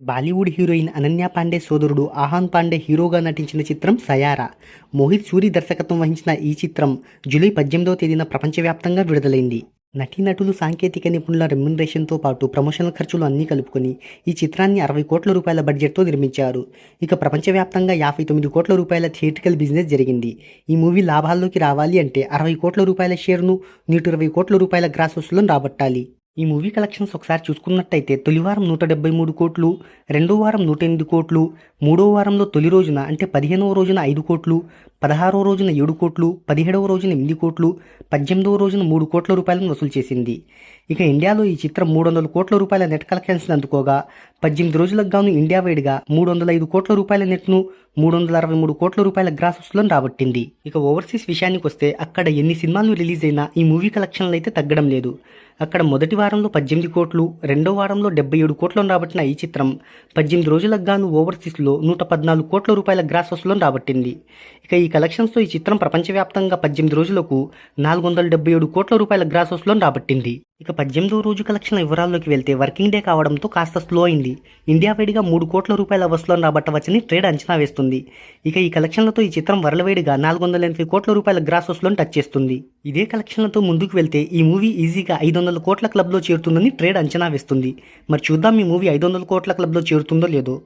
Bollywood heroine Ananya Pandey సోదరుడు ఆహాన్ పాండే హీరోగా నటించిన చిత్రం సయారా. మోహిత్ సూరి దర్శకత్వం వహించిన ఈ చిత్రం జూలై పద్దెనిమిదవ తేదీన ప్రపంచవ్యాప్తంగా విడుదలైంది. నటీనటులు సాంకేతిక నిపుణుల రెమ్యునరేషన్తో పాటు ప్రమోషనల్ ఖర్చులు అన్నీ కలుపుకొని ఈ చిత్రాన్ని అరవై కోట్ల రూపాయల బడ్జెట్తో నిర్మించారు. ఇక ప్రపంచవ్యాప్తంగా యాభై తొమ్మిది కోట్ల రూపాయల థియేట్రికల్ బిజినెస్ జరిగింది. ఈ మూవీ లాభాల్లోకి రావాలి అంటే అరవై కోట్ల రూపాయల షేర్ను నూట ఇరవై కోట్ల రూపాయల గ్రాస్ వసూలను రాబట్టాలి. ఈ మూవీ కలెక్షన్స్ ఒకసారి చూసుకున్నట్టయితే తొలి వారం నూట డెబ్బై మూడు కోట్లు రెండో వారం నూట ఎనిమిది కోట్లు మూడో వారంలో తొలి రోజున అంటే పదిహేనవ రోజున ఐదు కోట్లు పదహారవ రోజున ఏడు కోట్లు పదిహేడవ రోజున ఎనిమిది కోట్లు పద్దెనిమిదవ రోజున మూడు కోట్ల రూపాయలను వసూలు చేసింది. ఇక ఇండియాలో ఈ చిత్రం మూడు వందల కోట్ల రూపాయల నెట్ కలెక్షన్స్ అందుకోగా పద్దెనిమిది రోజులకు గాను ఇండియా వైడ్గా మూడు వందల ఐదు కోట్ల రూపాయల నెట్ను మూడు వందల అరవై మూడు కోట్ల రూపాయల గ్రాస్ వసూలను రాబట్టింది. ఇక ఓవర్సీస్ విషయానికి వస్తే అక్కడ ఎన్ని సినిమాలు రిలీజ్ అయినా ఈ మూవీ కలెక్షన్లు అయితే తగ్గడం లేదు. అక్కడ మొదటి వారంలో పద్దెనిమిది కోట్లు రెండో వారంలో డెబ్బై ఏడు కోట్లను రాబట్టిన ఈ చిత్రం పద్దెనిమిది రోజులకు గాను ఓవర్సీస్లో నూట పద్నాలుగు కోట్ల రూపాయల గ్రాస్ వసూలను రాబట్టింది. ఇక ఈ కలెక్షన్స్తో ఈ చిత్రం ప్రపంచవ్యాప్తంగా పద్దెనిమిది రోజులకు నాలుగు వందల డెబ్బై ఏడు కోట్ల రూపాయల గ్రాస్ వసూలను రాబట్టింది. ఇక పద్దెనిమిదో రోజు కలెక్షన్ వివరాల్లోకి వెళ్తే వర్కింగ్ డే కావడంతో కాస్త స్లో అయింది. ఇండియా వైడ్గా మూడు కోట్ల రూపాయల వసూలను రాబట్టవచ్చని ట్రేడ్ అంచనా వేస్తుంది. ఇక ఈ కలెక్షన్లతో ఈ చిత్రం వరలవేడిగా నాలుగు వందల ఎనభై కోట్ల రూపాయల గ్రాస్ వసూలను టచ్ చేస్తుంది. ఇదే కలెక్షన్లతో ముందుకు వెళ్తే ఈ మూవీ ఈజీగా ఐదు వందల కోట్ల క్లబ్లో చేరుతుందని ట్రేడ్ అంచనా వేస్తుంది. మరి చూద్దాం ఈ మూవీ ఐదు వందల కోట్ల క్లబ్లో చేరుతుందో లేదో.